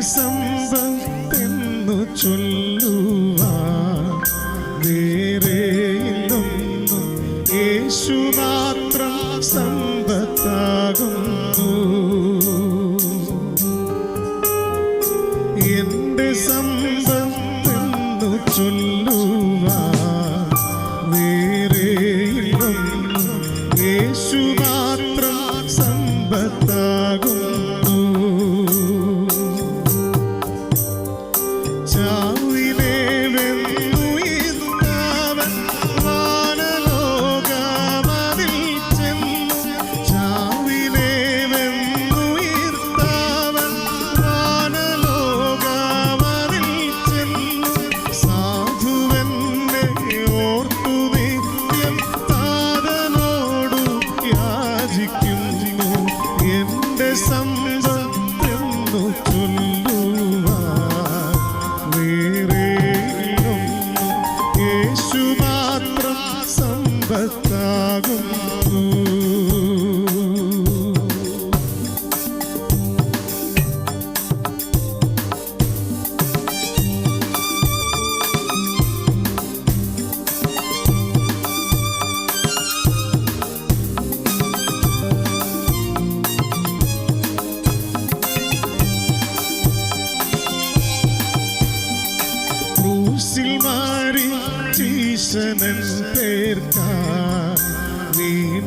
സമ്പത്തെന്നു ചൊല്ലുവ. വേറെയില്ലൊന്നും യേശു മാത്രം സമ്പത്താകുന്നു. എന്റെ സമ്പത്തെന്നു ചൊല്ലുവ. വേറെയില്ലൊന്നും യേശു മാത്രം സമ്പത്താകുന്നു.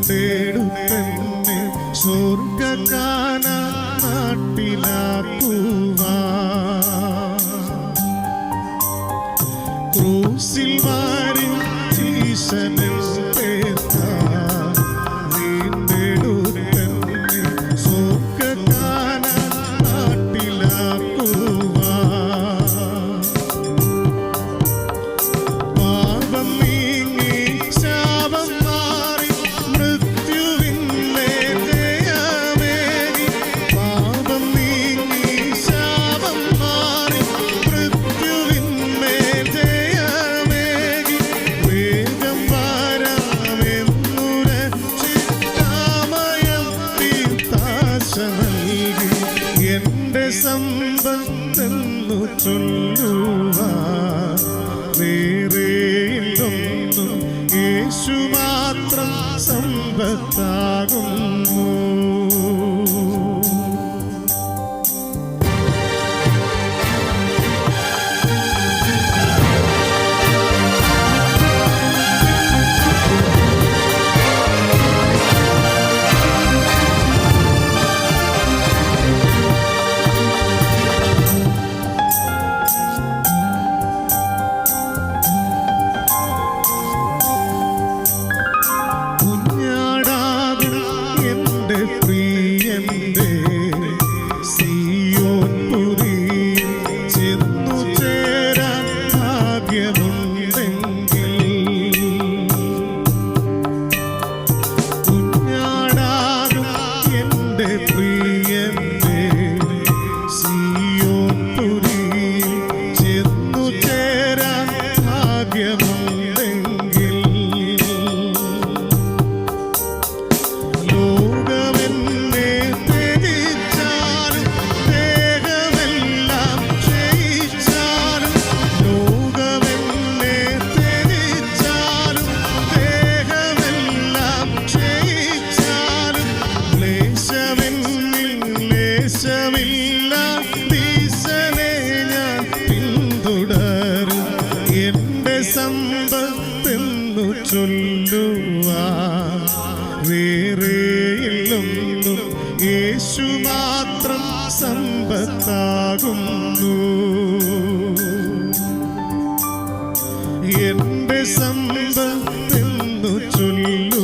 വീണ്ടെടുത്തന്നെ സ്വർഗകാന നാട്ടിലാക്കുവാ ക്രൂശിൽ മാറി ചീശനൻ പേർക്കാൻ എന്റെ സമ്പത്തെന്നു ചൊല്ലുക വേറെയില്ലൊന്നും യേശു മാത്രം സമ്പത്താകുന്നു. വേറെയില്ലൊന്നും യേശു മാത്രം സമ്പത്താകുന്നു. എന്റെ സമ്പത്തെന്നു ചൊല്ലൂ